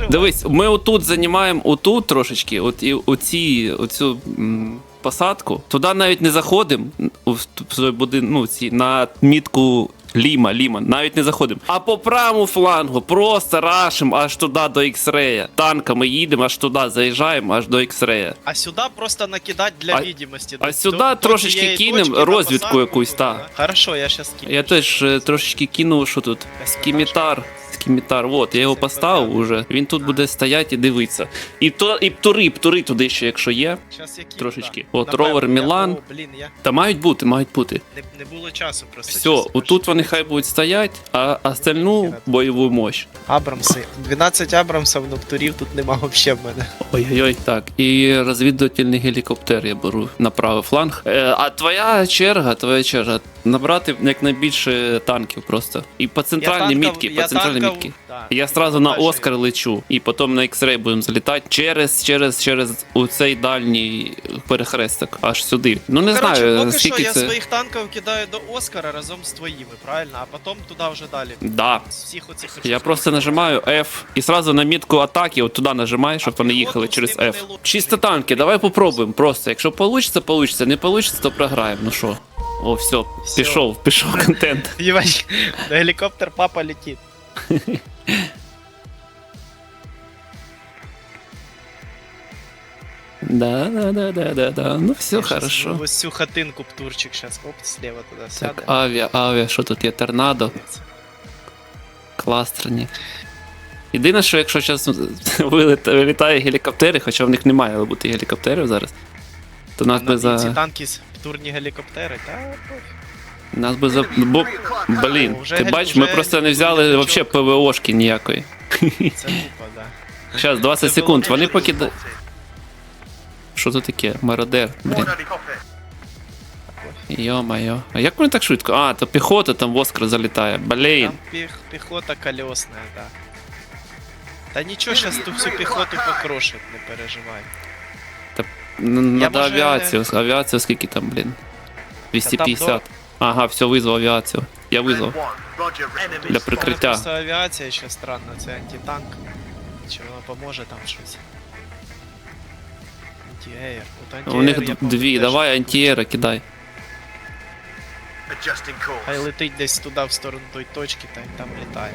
Е, дивись, ми отут займаємо отут трошечки, от і оці, оцю м, посадку. Туди навіть не заходимо. у в той будин- ну, ці, на мітку Ліма, Ліма, навіть не заходимо. А по правому флангу просто рашимо аж туди до X-Ray. Танками їдемо, аж туди заїжджаємо, аж до X-Ray. А сюди просто накидати для А- видимості. а сюди трошечки тієї кинем точки на розвідку посадку, якусь, та. да. Хорошо, я щас кину. Я теж е, трошечки кинув, що тут. Скімітар. Скімітар, от, я його поставив уже. Він тут буде стояти і дивитися. І то, і птури, птури туди ще, якщо є. Трошечки. От, ровер Мілан. Та мають бути, мають бути. не, було часу просто. Все, отут вони хай будуть стоять, а остальну бойову мощь. Абрамси. 12 Абрамсів, ну птурів тут нема вообще в мене. Ой-ой-ой, так. І розвідувальний гелікоптер я беру на правий фланг. Е, а твоя черга, твоя черга. Набрати якнайбільше танків просто. І по центральній мітки, по центральній да. Я сразу на Оскар лечу, і потім на X-Ray будемо залітати через, через, через у цей дальній перехресток, аж сюди. Ну не Короче, знаю, поки скільки що я це. своїх танків кидаю до Оскара разом з твоїми, правильно? А потім туди вже далі. Да. З всіх оцих Я просто нажимаю F і сразу на мітку атаки, от туди нажимаю, щоб А вони їхали через F. Чисто танки, давай попробуємо просто. Якщо получится, получится, не получится, то програємо. Ну що? О, все, Всё. пішов, пішов контент. Гелікоптер папа летить. Да, да, да, да, да, да. Ну все Я щас хорошо. Ось цю хатинку птурчик зараз оп, слева туди сяде. Так, авіа, авіа, що тут є? Торнадо, кластерні. Єдине, що якщо зараз вилітає гелікоптери, хоча в них немає але бути гелікоптерів зараз, то нас би ці за. танки з птурні гелікоптери, та пофіг. Нас би за. Бо, блін, Вже ти гель- бачиш, ми вже просто не взяли нічого. вообще ПВОшки ніякої. Це тупо, да. Зараз 20 секунд, вони покидають. Що це таке? Мародер. Блін. Йо-моє. А як вони так швидко? А, то піхота там в Оскар залітає. Блін. Там піх, піхота колесная, да. Та нічого, зараз ту всю піхоту покрошить, не переживай. Н- Надо може- авіацію. Авіацію скільки там, блін? 250. Ага, все, визвав авіацію. Я визвав. Для прикриття. Просто авіація ще странна, це антитанк. Чи воно поможе там щось? Антіеєр. От У них я дві, давай антієра кидай. Хай летить десь туди в сторону той точки, та й там літає.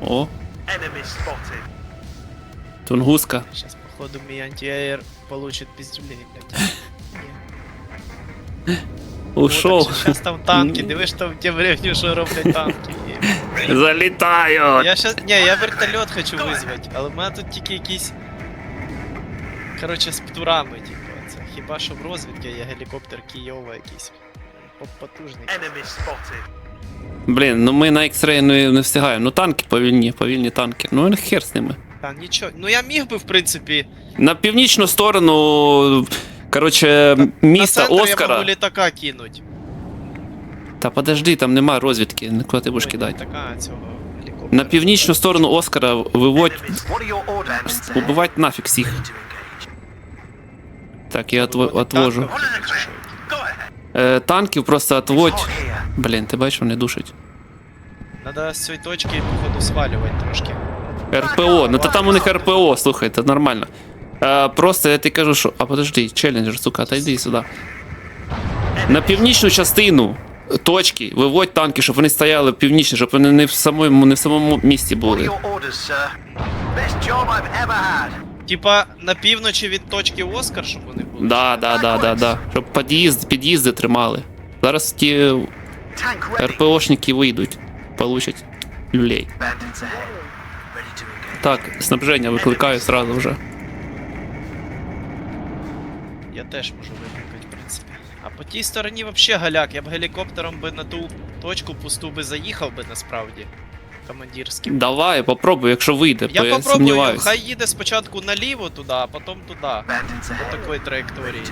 О, тунгуска. Сейчас, походу, мій антиэйр получит пиздюлей, блядь. Ушов. Сейчас там танки, дивиш там в те времени, що роблять танки. Є. Залітаю. Я щас, ні, я вертольот хочу визвати, але в мене тут тільки якісь. Короче, з птурами, типу, це. Хіба що в розвідки є гелікоптер Києва якийсь. по- Потужний. Блін, ну ми на X-Ray не, не встигаємо. Ну танки повільні, повільні танки. Ну хер з ними. Та нічого. Ну я міг би, в принципі, На північну сторону, коротше, міста на центр я Оскара. можу літака кинуть. Та подожди, там немає розвідки, нікуди ти будеш кидати. Літака цього гелікоптера. На північну сторону Оскара виводь, убивать нафіг всіх. Так, я отво, отвожу. Е, танків просто отводь. Блін, ти бачиш, вони душать. Надо з цієї точки, походу, свалювати трошки. РПО, ну то там у них РПО, слухай, це нормально. Е, просто я тобі кажу, що. А подожди, челленджер, сука, отойди сюди. На північну частину точки виводь танки, щоб вони стояли північно, щоб вони не в самому, не в самому місті були. Типа на півночі від точки Оскар, щоб вони були. Да, да, да, да, да. Щоб під'їзд, під'їзди тримали. Зараз ті РПОшники вийдуть, получать люлей. Так, снабження викликаю сразу вже. Я теж можу викликати, в принципі. А по тій стороні вообще галяк, я б гелікоптером би на ту точку пусту би заїхав би насправді. Командирським. Давай, попробуй, якщо вийде, Я бо я попробую, сумніваюсь. хай їде спочатку наліво туди, а потім туди. По такої траєкторії.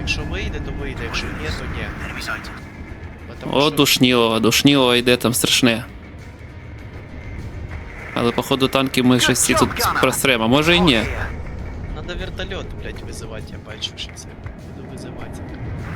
Якщо вийде, то вийде, якщо ні, то ні. Потому О, що- душніло, душніло йде там страшне. Але походу танки ми щось всі тут простремо, може і ні. Надо вертольот, блядь, визивати, я бачу, що це. Буду визивати.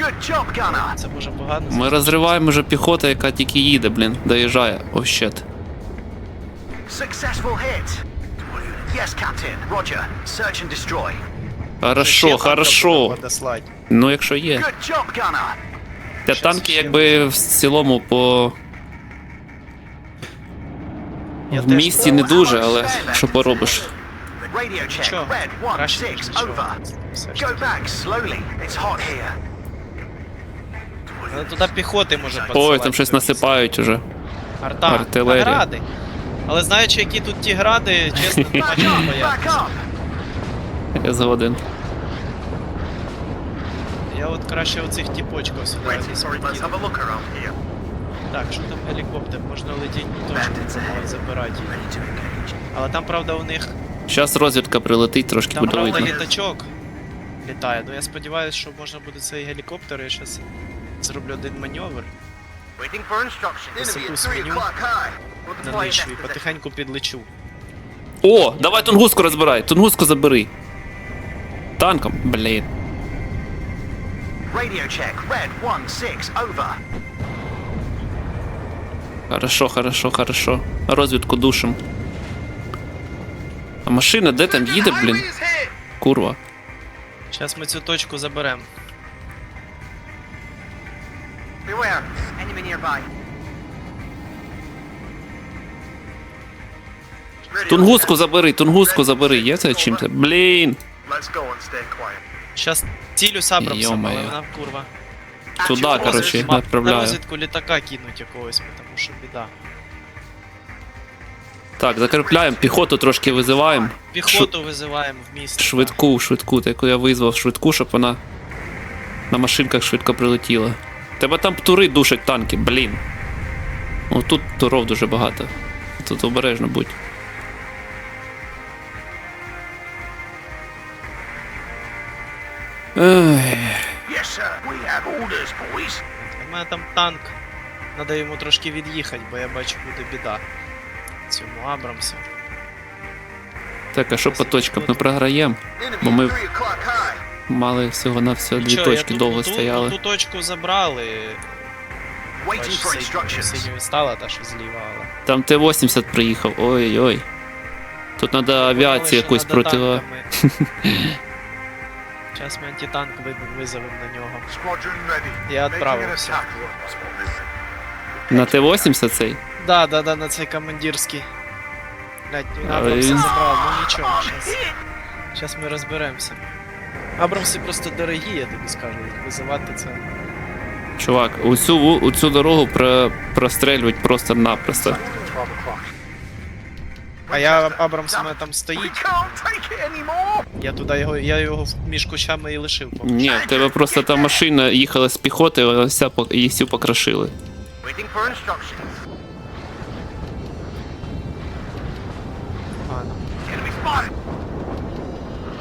Good job, Це може погано. Ми розриваємо вже піхоту, яка тільки їде, блін, доїжджає. О, щет. Successful hit. Yes, Captain. Roger. Search and destroy. Хорошо, хорошо. Ну, якщо є. Good job, Gunner. Та танки якби в цілому по. Я В місті не дуже, але що поробиш. Краще, ніж нічого. Все ж таки. Але туди піхоти може Ой, там щось насипають уже. Арта. артилерія. Гради. Але знаючи, які тут ті гради, чесно, чого боятися. Я згоден. Я от краще оцих тіпочків сюди. Так, що там гелікоптер? Можна Bandits ahead. забирати. Але там, правда, у них Зараз розвідка прилетить, трошки там, буде правда, видно. літачок літає. Ну я сподіваюся, що можна буде цей гелікоптер. Я зараз зроблю один маневр o'clock high. на нижчу і потихеньку підлечу. О, давай тунгуску розбирай, тунгуску забери. Танком, блін. Radio check. Red 1-6. Over. Хорошо, хорошо, хорошо. Розвідку душим. А машина де там їде, блін? Курва. Зараз ми цю точку заберемо. Beware. Enemy nearby. Тунгуску забери, тунгуску забери. Є це чим це? Блін. Let's go and stay quiet. Зараз цілюсь Абрамсом, але Йо-моє. вона курва. Коротше, їх Ма- На направляю. розвідку літака кинуть якогось, тому що біда. Так, закріпляємо, піхоту трошки визиваємо. Піхоту визиваємо в місто. Швидку, швидку, таку я визвав швидку, щоб вона на машинках швидко прилетіла. Тебе там птури душать танки, блін. О, тут туров дуже багато. Тут обережно будь. Yes, sir. We have orders, boys. У мене там танк. Надо йому трошки від'їхати, бо я бачу, буде біда. Цьому Абрамсу. так, а що по точкам? Ми програємо. Бо ми мали всього на все дві Нічого, я точки тут- довго ту- стояли. Ту точку забрали. Waiting for instructions. синьою стала та що зліва, але. Там Т-80 приїхав. Ой-ой. Тут треба авіацію якусь проти. Зараз ми антитанк ви- визовемо на нього. Я відправився. На Т-80 цей? Да, да, да, на цей командирський. Блять, Абрамса він- забрав, ну нічого, щас. Щас ми розберемося. Абрамси просто дорогі, я тобі скажу, визивати це. Чувак, усю, ву- усю дорогу про, прострелюють просто-напросто. А я Абрамс у мене там стоїть, я туди його, я його між кущами і лишив. Ні, в тебе просто та машина їхала з піхоти, вона вся її всю покрошили.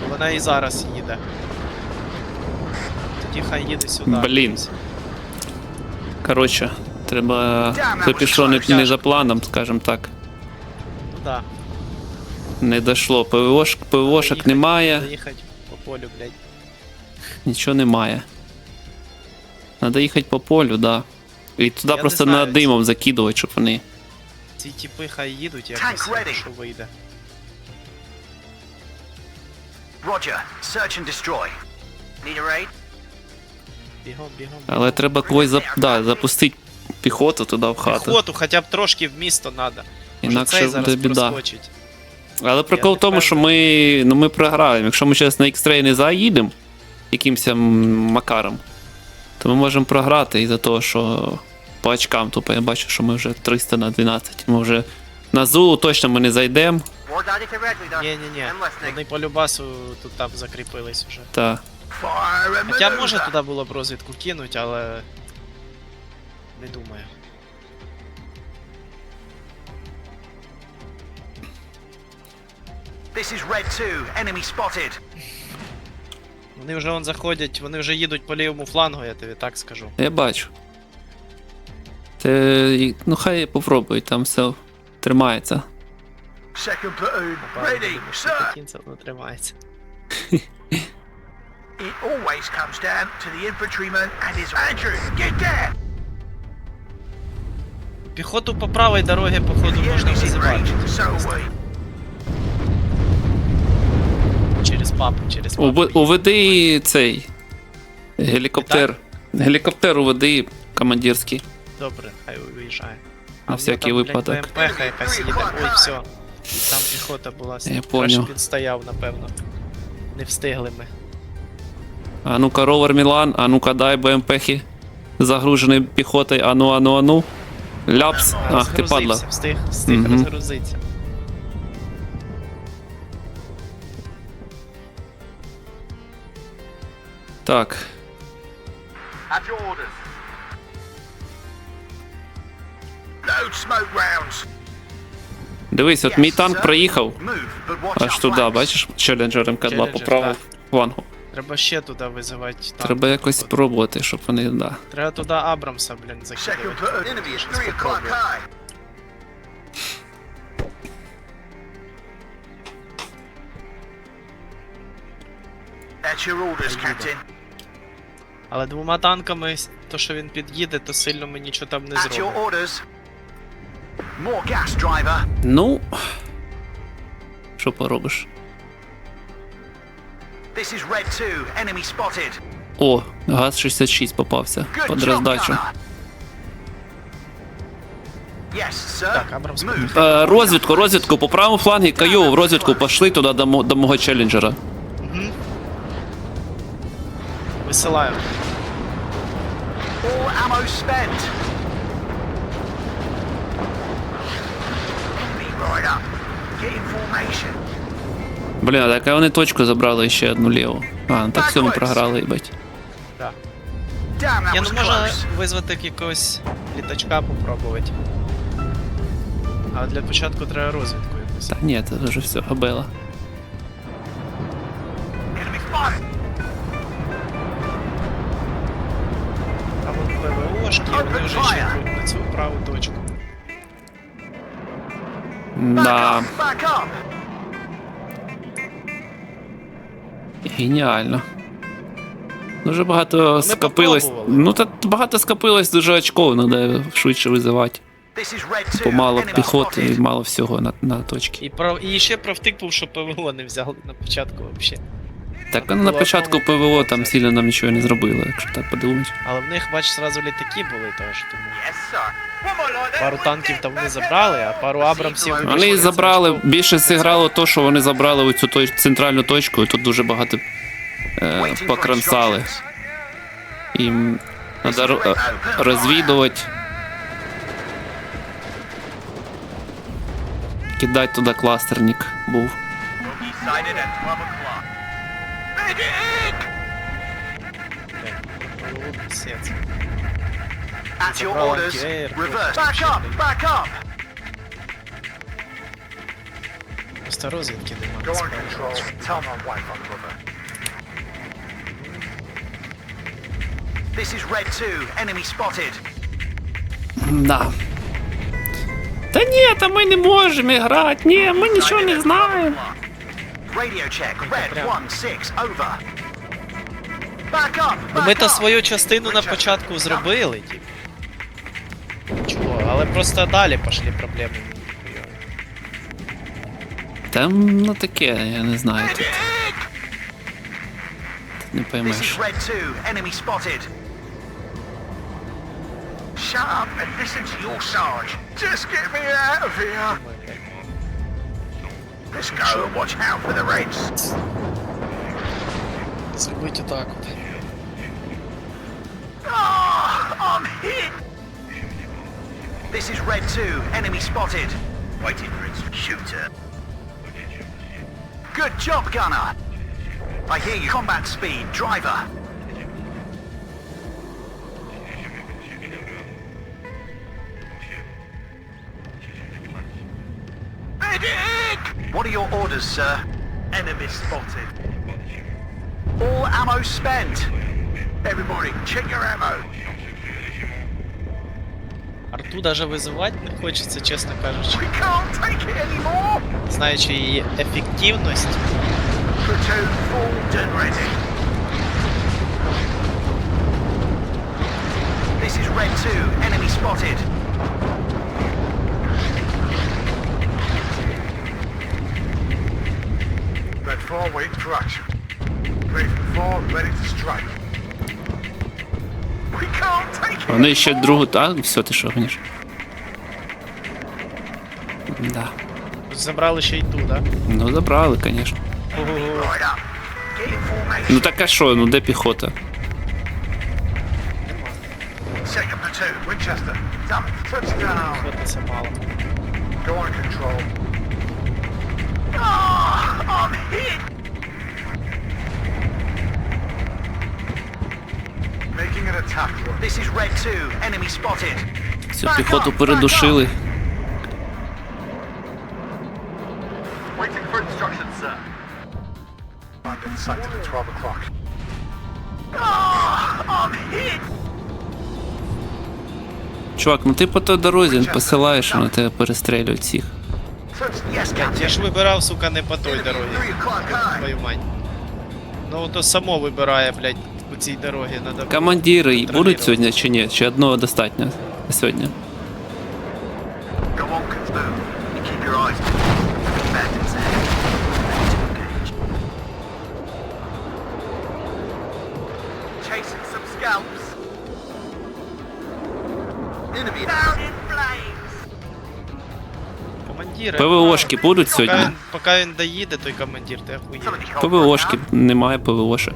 Вона і зараз їде. Тоді хай їде сюди. Блін. Коротше, треба. Це пішло не, не за планом, скажімо так. Ну да. Не дійшло. ПВОш, ПВОшок немає, Заїхати по полю, блядь. нічого немає. Надо їхати по полю, да. І туди Я не просто знаю, на димом закидувати, щоб вони. Ці тіпи хай їдуть якось, ready. що вийде. Roger. Search and destroy. Need a raid? Бігом, бігом. Але треба когось зап... да, запустити піхоту туди в хату. Піхоту хоча б трошки в місто треба. Інакше буде біда. проскочить. Але прикол в тому, що ми, ну, ми програємо. Якщо ми зараз на X-Ray не заїдемо якимось макаром, то ми можемо програти із-за того, що по очкам тупо я бачу, що ми вже 300 на 12. Ми вже на Зулу точно ми не зайдемо. War daddy to red leader. Ні, ні, ні. Вони по любасу тут там закріпились вже. Та. Fire and Хоча може туди було б розвідку кинуть, але. Не думаю. This is red 2. Enemy spotted. Вони вже вон заходять, вони вже їдуть по лівому флангу, я тобі так скажу. Я бачу. Те, ну хай попробують, там все тримається. Second platoon. Ready, sir. кінця воно тримається. It always comes down to the infantryman and his Andrew, get there! Піхоту по правій дорогі, походу, The можна enemy's in визивати. range, so are we. Папу, через папу. Уви- Уведи цей гелікоптер. Гелікоптер уведи командирський. Добре, хай виїжджає. На всякий випадок. БМП якась їде. Ой, все. Там піхота була. Я Краще поняв. б він стояв, напевно. Не встигли ми. А ну-ка, ровер Мілан, а ну-ка дай БМПхи. Загружений піхотою, ану, ану, ану. Ляпс. Ах, ти падла. Встиг, встиг Мгм. розгрузитися. Так. Дивись, от мій танк проїхав аж туди, бачиш, Челленджер МК2 по Челленджер, правому флангу. Треба ще туди визивати. танк. Треба якось спробувати, щоб вони, да. Треба туди Абрамса, блін, закидувати. Щас попробую. high. Your orders, Captain. Але двома танками, то що він під'їде, то сильно ми нічого там не At зробимо. orders. More gas, driver. Ну. Що поробиш? This is Red 2. Enemy spotted. О, ГАЗ-66 попався. Good Под роздачу. Е, розвідку, розвідку по правому флангі Кайо, в розвідку пошли туди до, до мого челленджера. Висилаю. Ammo spent. Enemy right up. Get in formation. Блін, а так вони точку забрали ще одну ліву. А, ну так все ми програли, їбать. Да. Я ну можна close. визвати якогось літачка попробувати. А для початку треба розвідку якусь. Та ні, це вже все, габела. ПВОшки, вони вже чекають на цю праву точку. Да, геніально. Дуже багато скопилось. Ну та багато скопилось дуже очков, треба швидше визивати. This is Red 2. Помало піхоти і мало всього на, на точки. І, про... і ще провтик був, що ПВО не взяли на початку взагалі. Так вони на початку ПВО там сильно нам нічого не зробили, якщо так подумати. Але в них, бач, зразу літаки були теж, тому. Пару танків там вони забрали, а пару абрамсів Вони Вони забрали, більше зіграло то, що вони забрали оцю той, центральну точку, і тут дуже багато е, покромсали. Їм треба розвідувати. Кидати туди кластерник був. Decided at 12 o'clock. Medic! ПВО писець. At your Забрал orders. антиаэр, Reverse. просто Back up. щитный. Back up. Просто розвідки Go немає. on control. Tell my wife I'm brother. This is Red 2. Enemy spotted. Да. Та ні, та ми не можемо грати. Ні, ми нічого не знаємо. Radio check. Red 1-6. Over. Back up. Ну Back ми то свою частину на початку зробили, типу. Чого, але просто далі пішли проблеми. Там ну таке, я не знаю. Тут, тут не This is поймеш. Red 2. Enemy spotted. Shut up and listen to your sarge. Just get me out of here. Let's go and watch out for the Reds. Зробіть отак от. Ah, I'm hit. This is Red 2. Enemy spotted. Waiting for its shooter. Good job, gunner. I hear you. Combat speed, driver. What are your orders, sir? Enemy spotted. All ammo spent. Everybody, check your ammo. Арту даже вызывать не хочется, честно кажучи. We can't. Знаючи її ефективность. This is Red 2, enemy spotted. 4 waiting for action. Raven 4 ready to strike. We can't take it. Вони ще другу, так? Все, ти що гониш? Да. Забрали ще й ту, да? Ну забрали, звісно. Ого. Right up. Get formation. Ну так а що, ну де піхота? Second platoon, Winchester. Damn it, touchdown. Хватиться мало. Go on control. Ah, I'm hit. Making an attack run. This is Red 2. Enemy spotted. Всю піхоту передушили. Waiting for instructions, sir. And in sight at 12 o'clock. Ah, I'm hit. Чувак, ну ти по той дорозі посилаєш, на тебе перестрілюють всіх. Я ж вибирав, сука, не по той дорозі. at 3 o'clock high. Твою мать. Ну то само вибирає, блядь, по цій дорогі. Надо... Командири будуть сьогодні чи ні? Чи одного достатньо на сьогодні? ПВОшки будуть Поки сьогодні? він, поки він доїде, той командир, ти охуєш. ПВОшки, немає ПВОшек.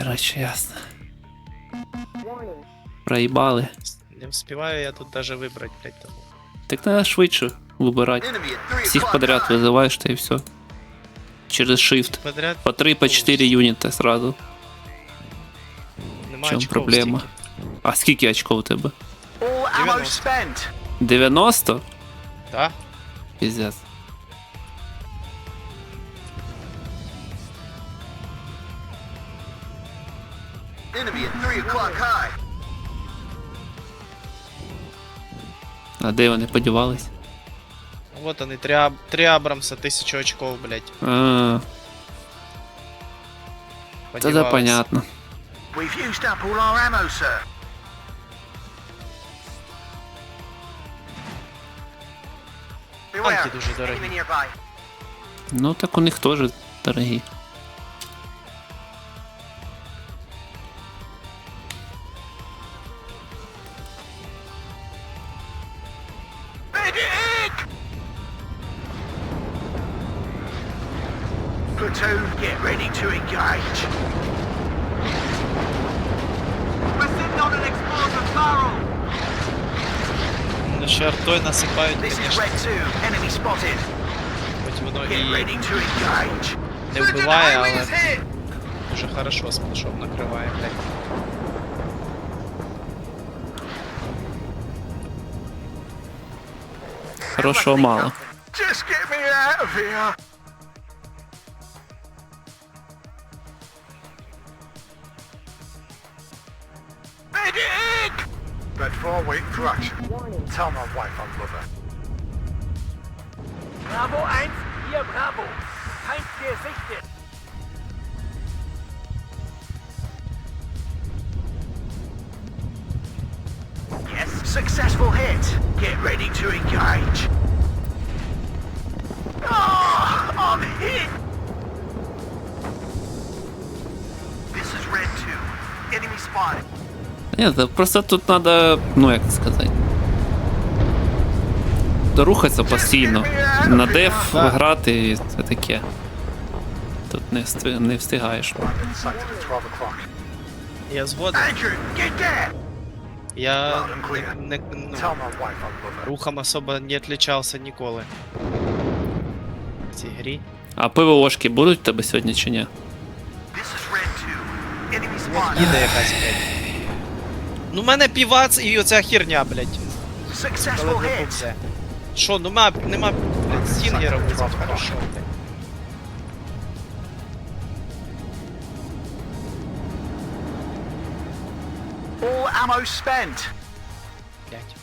Коротше, ясно. Проїбали. Не вспіваю я тут даже вибрати, блядь, тому. Так треба швидше вибирати. Enemy at 3 Всіх o'clock подряд high. визиваєш та і все. Через shift. Подряд По 3 по 4 юніта сразу. В немає чому очков проблема? стільки. А скільки очков у тебе? All ammo 90. spent. 90? Да? Піздець. А де вони подівались? Вот вони, три, Аб- три Абрамса, тисячу очков, блядь. А, тоді подівались. понятно. We've used up all our ammo, sir. Танки дуже дорогі. Enemy nearby. Ну так у них теж дорогі. Ну, ще артой насипають, This is конечно, Red 2. Enemy spotted. хоч воно і не вбиває, але дуже хорошо сплешом накриває, блядь. Хорошого мало. Just get me Tell my wife I love her. Bravo 1, hier Bravo. Feind gesichtet. Yes, successful hit. Get ready to engage. Oh, I'm hit. This is Red 2. Enemy spotted. Ні, це просто тут треба, ну як сказати. Рухатися постійно. На деф грати це таке. Тут не, не встигаєш. And in sight at 12 o'clock. Я згоден. Я не, не, ну, рухом особо не отличався ніколи. В цій грі. А ПВОшки будуть в тебе сьогодні чи ні? This is Red 2. Enemy spotted. Їде якась, блядь. Ну, в мене півац і оця херня, блядь. Successful Ну нема, нема, блядь, стінгера визвати, хорошо, блядь. All ammo spent. Блядь.